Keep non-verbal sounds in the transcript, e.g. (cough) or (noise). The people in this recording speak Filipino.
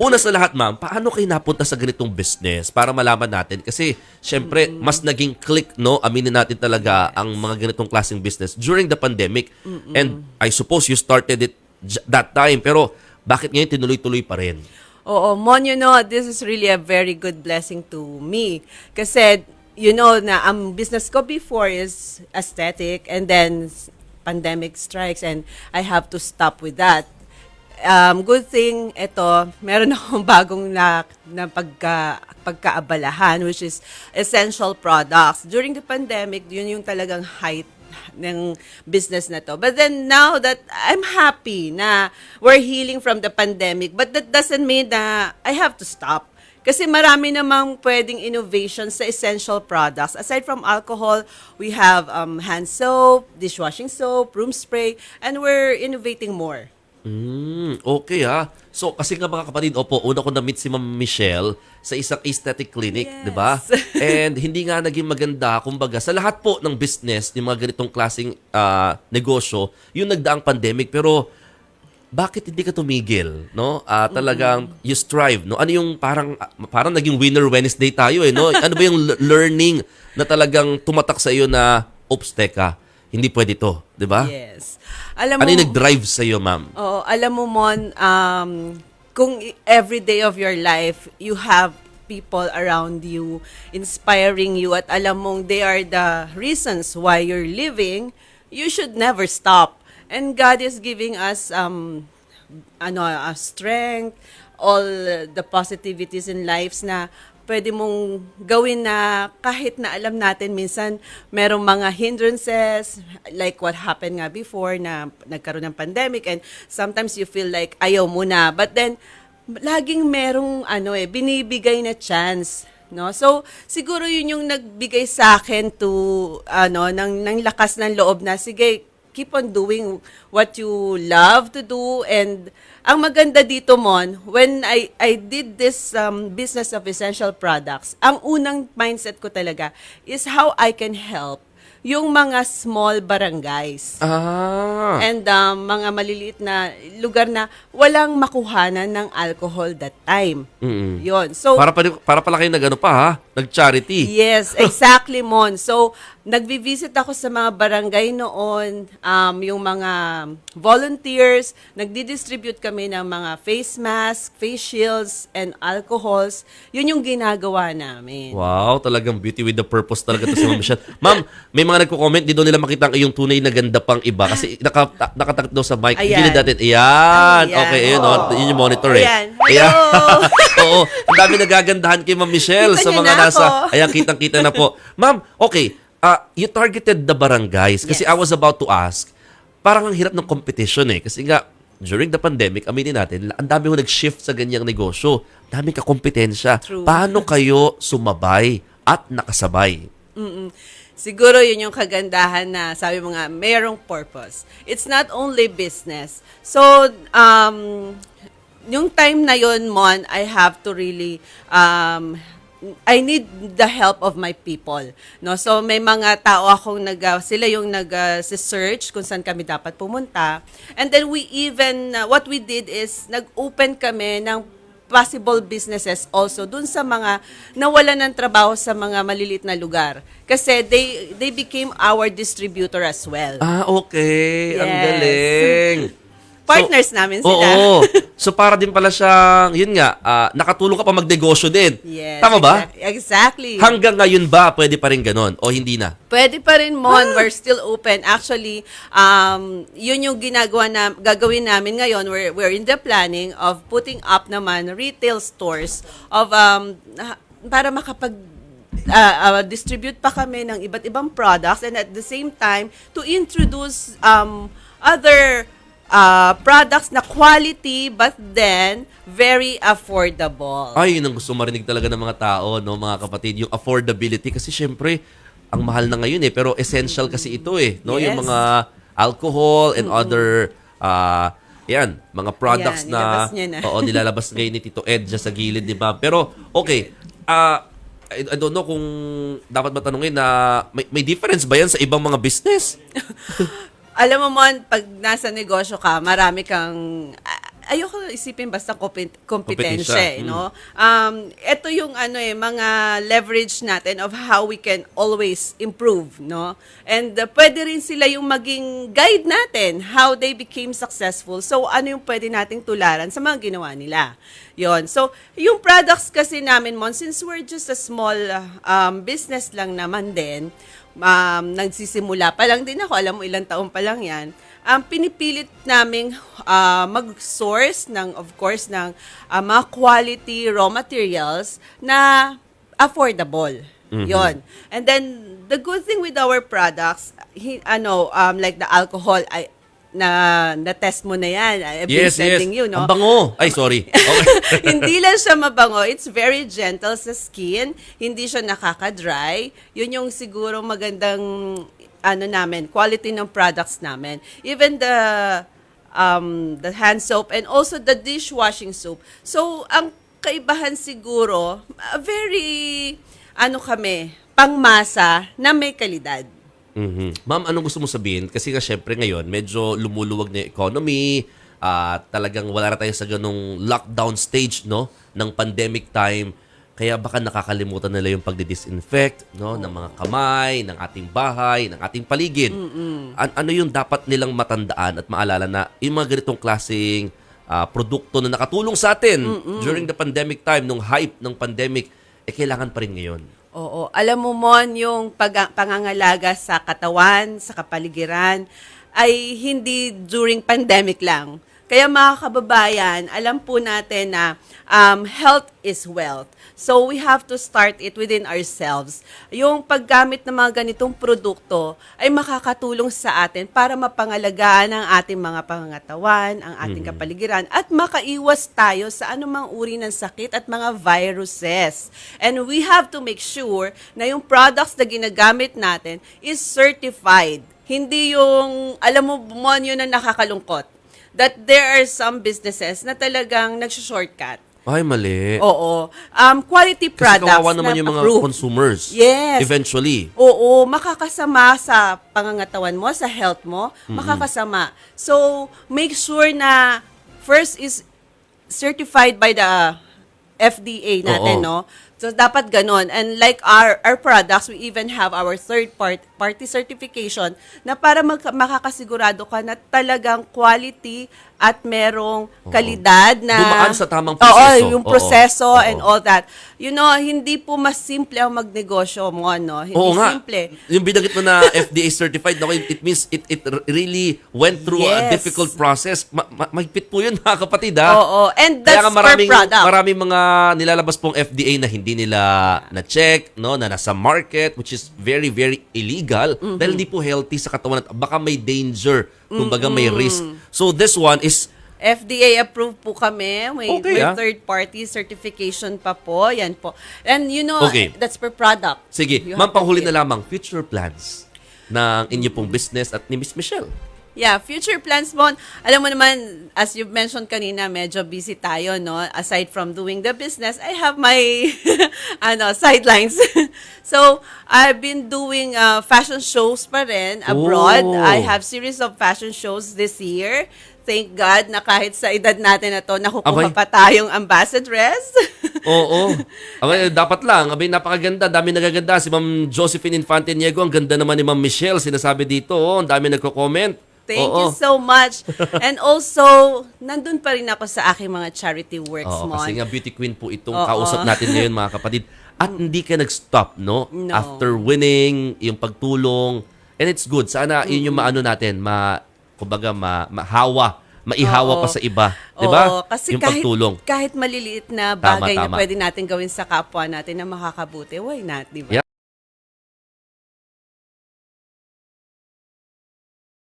Una sa lahat, ma'am, paano kayo napunta sa ganitong business para malaman natin? Kasi, syempre, mas naging click, no? Aminin natin talaga ang mga ganitong klaseng business during the pandemic. And I suppose you started it j- that time. Pero, bakit ngayon tinuloy-tuloy pa rin? Oo, Mon, you know, this is really a very good blessing to me. Kasi, you know, na ang business ko before is aesthetic and then pandemic strikes and I have to stop with that. Um, good thing, ito, meron (laughs) akong bagong na, na pagka, pagkaabalahan, which is essential products. During the pandemic, yun yung talagang height ng business na to. But then now that I'm happy na we're healing from the pandemic, but that doesn't mean na I have to stop. Kasi marami namang pwedeng innovation sa essential products. Aside from alcohol, we have um, hand soap, dishwashing soap, room spray, and we're innovating more. Mm, okay ha. So, kasi nga mga kapatid, opo, una ko na-meet si Ma'am Michelle sa isang aesthetic clinic, Yes. di ba? (laughs) And hindi nga naging maganda, kumbaga, sa lahat po ng business, yung mga ganitong klaseng ah, negosyo, yung nagdaang pandemic, pero bakit hindi ka tumigil, no? Ah, talagang you strive, no? Ano yung parang parang naging winner Wednesday tayo eh, no? Ano ba yung le- learning na talagang tumatak sa iyo na oops, teka, hindi pwede to, 'di ba? Yes. Alam mo, Ano yung nag-drive sa iyo, ma'am? Oo, alam mo, Mon, um, kung every day of your life, you have people around you, inspiring you, at alam mong they are the reasons why you're living, you should never stop. And God is giving us um, ano, a strength, all the positivities in lives na pwede mong gawin na kahit na alam natin minsan merong mga hindrances like what happened nga before na nagkaroon ng pandemic and sometimes you feel like ayaw mo na. But then laging merong ano eh binibigay na chance no? So siguro yun yung nagbigay sa akin to ano ng ng lakas ng loob na sige keep on doing what you love to do and ang maganda dito mon when I I did this um, business of essential products ang unang mindset ko talaga is how I can help yung mga small barangays Ah. and um, mga maliliit na lugar na walang makuhanan ng alcohol that time. Mm-mm. Yon. So para pa para pala kayo nag ano pa ha, nag-charity. Yes, (laughs) exactly, Mon. So, nagvi-visit ako sa mga barangay noon, um, yung mga volunteers, nagdi-distribute kami ng mga face mask, face shields, and alcohols. Yun yung ginagawa namin. Wow, talagang beauty with the purpose talaga to si Ma'am Michelle. (laughs) Ma'am, may mga nagko-comment, di daw nila makita ang iyong tunay na ganda pang iba kasi (laughs) naka, nakatakot daw sa mic. Ayan. Gilid natin. Ayan. Ayan. Okay, ayun. Oh, yun yung monitor eh. Ayan. Hello. Oo. Ang dami nagagandahan kay Ma'am Michelle Kita sa mga na nasa... ako. Ayan, kitang-kita na po. Ma'am, okay. ah you targeted the barangays kasi Yes. I was about to ask, parang ang hirap ng competition eh. Kasi nga, during the pandemic, aminin natin, ang dami ho nag-shift sa ganyang negosyo. Dami ka kompetensya. True. Paano kayo sumabay at nakasabay? Mm-mm. Siguro yun yung kagandahan na sabi mo nga, mayroong purpose. It's not only business. So, um, yung time na yun, Mon, I have to really, um, I need the help of my people. No? So, may mga tao akong nag, uh, sila yung nag-search kung saan kami dapat pumunta. And then we even, uh, what we did is, nag-open kami ng possible businesses also dun sa mga nawalan ng trabaho sa mga maliliit na lugar. Kasi they they became our distributor as well. Ah, okay. Ang Yes. galing. Partners namin sila. Oo. (laughs) So para din pala siyang, yun nga, ah, nakatulong ka pa magnegosyo din. Yes. Tama ba? exact- Exactly. Hanggang ngayon ba pwede pa rin ganon o hindi na? Pwede pa rin, Ah! Mon. We're still open. Actually, um, yun yung ginagawa na, gagawin namin ngayon. We're, we're in the planning of putting up naman retail stores of, um, para makapag uh, uh, distribute pa kami ng iba't ibang products and at the same time to introduce um, other uh, products na quality but then very affordable. Ay, yun ang gusto marinig talaga ng mga tao, no, mga kapatid, yung affordability kasi syempre ang mahal na ngayon eh, pero essential kasi ito eh, no, yung Yes. mga alcohol and other ah yan, mga products Ayan, na na. oo, nilalabas (laughs) ngayon ni Tito Ed dyan sa gilid, di ba? Pero okay, ah I, I don't know kung dapat matanungin na may, may difference ba yan sa ibang mga business? (laughs) alam mo mon, pag nasa negosyo ka, marami kang, ayoko isipin basta kompet- Kompetensya, eh, mm. no? Um, ito yung ano eh, mga leverage natin of how we can always improve, no? And uh, pwede rin sila yung maging guide natin, how they became successful. So, ano yung pwede nating tularan sa mga ginawa nila. Yon. So, yung products kasi namin, Mon, since we're just a small uh, um, business lang naman din, um, nagsisimula pa lang din ako, alam mo ilang taon pa lang yan, um, pinipilit naming uh, mag-source ng, of course, ng uh, mga quality raw materials na affordable. Yon. And then, the good thing with our products, hi, ano, um, like the alcohol, I, na na-test mo na yan. I've been Yes, yes. you, no? Ang bango. Ay, sorry. Okay. (laughs) hindi lang siya mabango. It's very gentle sa skin. Hindi siya nakaka-dry. Yun yung siguro magandang ano namin, quality ng products namin. Even the um, the hand soap and also the dishwashing soap. So, ang kaibahan siguro, very, ano kami, pangmasa na may kalidad. Mhm. Ma'am, anong gusto mo sabihin? Kasi nga syempre ngayon, medyo lumuluwag na yung economy, at talagang wala na tayo sa ganong lockdown stage no ng pandemic time. Kaya baka nakakalimutan nila yung pagdi-disinfect no ng mga kamay, ng ating bahay, ng ating paligid. An- ano yung dapat nilang matandaan at maalala na yung mga ganitong klaseng ah, produkto na nakatulong sa atin during the pandemic time, nung hype ng pandemic, eh kailangan pa rin ngayon. Oo. Alam mo, Mon, yung pag- pangangalaga sa katawan, sa kapaligiran, ay hindi during pandemic lang. Kaya mga kababayan, alam po natin na um, health is wealth. So we have to start it within ourselves. Yung paggamit ng mga ganitong produkto ay makakatulong sa atin para mapangalagaan ang ating mga pangangatawan, ang ating kapaligiran, at makaiwas tayo sa anumang uri ng sakit at mga viruses. And we have to make sure na yung products na ginagamit natin is certified. Hindi yung, alam mo, Mon, yun ang nakakalungkot. That there are some businesses na talagang nagsushortcut. Ay, mali. Oo. Um, quality Kasi products kawawa naman na yung mga approved. consumers. Yes. Eventually. Oo, makakasama sa pangangatawan mo, sa health mo, makakasama. So, make sure na first is certified by the FDA natin, Oo. no? So, dapat ganon. And like our our products, we even have our third part, party certification na para mag, makakasigurado ka na talagang quality at merong kalidad na... Dumaan sa tamang Oo, proseso. yung Oo. proseso Oo. and all that. You know, hindi po mas simple ang magnegosyo mo, no? Hindi Oo nga. simple. Yung binanggit mo na (laughs) FDA certified, no, it means it it really went through a Yes. difficult process. Ma- ma- mahigpit po yun, (laughs) mga kapatid, ha? Oo, and Kaya that's nga maraming, per product. maraming mga nilalabas pong FDA na hindi nila na-check, no, na nasa market, which is very, very illegal Mm-hmm. dahil hindi po healthy sa katawan at baka may danger, kumbaga may risk. So this one is FDA approved po kami. May, Okay, may ah. third party certification pa po. Yan po. And you know, Okay. that's per product. Sige, You ma'am, have to panghuli get- na lamang, future plans ng inyo pong business at ni Miss Michelle. Yeah, future plans mo. Alam mo naman, as you mentioned kanina, medyo busy tayo, no? Aside from doing the business, I have my (laughs) ano, sidelines. (laughs) so, I've been doing uh, fashion shows pa rin abroad. Oh. I have series of fashion shows this year. Thank God na kahit sa edad natin na to, nakukuha Abay. pa tayong ambassadress. (laughs) Oo. Okay, dapat lang. Abay, napakaganda. Dami nagaganda. Si Ma'am Josephine Infante Niego, ang ganda naman ni Ma'am Michelle. Sinasabi dito, oh, ang dami nagko-comment. Thank Oo. you so much. (laughs) And also, nandun pa rin ako sa aking mga charity works Oo, mo. kasi nga beauty queen po itong Oo. kausap natin (laughs) ngayon, mga kapatid. At hindi ka nag-stop, no? No. After winning, yung pagtulong. And it's good. Sana yun yung maano natin, ma, kumbaga, ma, mahawa, maihawa Oo. pa sa iba. Di ba? Oo, kasi yung kahit, pagtulong. kahit maliliit na Tama, bagay na tama. pwede natin gawin sa kapwa natin na makakabuti, why not, di ba?